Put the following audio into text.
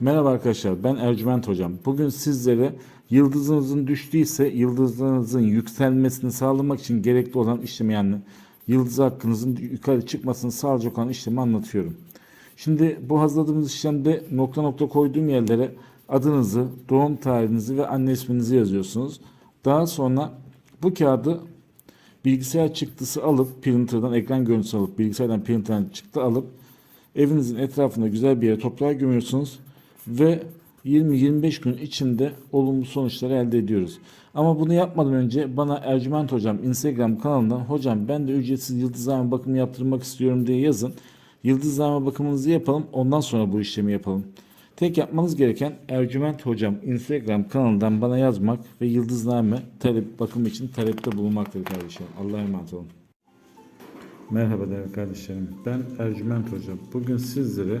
Merhaba arkadaşlar ben Ercüment Hocam. Bugün sizlere yıldızınızın düştüyse yıldızınızın yükselmesini sağlamak için gerekli olan işlemi yani yıldız hakkınızın yukarı çıkmasını sağlayacak olan işlemi anlatıyorum. Şimdi bu hazırladığımız işlemde nokta nokta koyduğum yerlere adınızı, doğum tarihinizi ve anne isminizi yazıyorsunuz. Daha sonra bu kağıdı bilgisayar çıktısı alıp printer'dan ekran görüntüsü alıp bilgisayardan printer'dan çıktı alıp evinizin etrafında güzel bir yere toprağa gömüyorsunuz ve 20-25 gün içinde olumlu sonuçları elde ediyoruz. Ama bunu yapmadan önce bana Ercüment Hocam Instagram kanalından hocam ben de ücretsiz yıldızlama bakımı yaptırmak istiyorum diye yazın. Yıldızlama bakımınızı yapalım ondan sonra bu işlemi yapalım. Tek yapmanız gereken Ercüment Hocam Instagram kanalından bana yazmak ve yıldızlame talep bakım için talepte bulunmaktır kardeşim. Allah'a emanet olun. Merhaba değerli kardeşlerim. Ben Ercüment Hocam. Bugün sizlere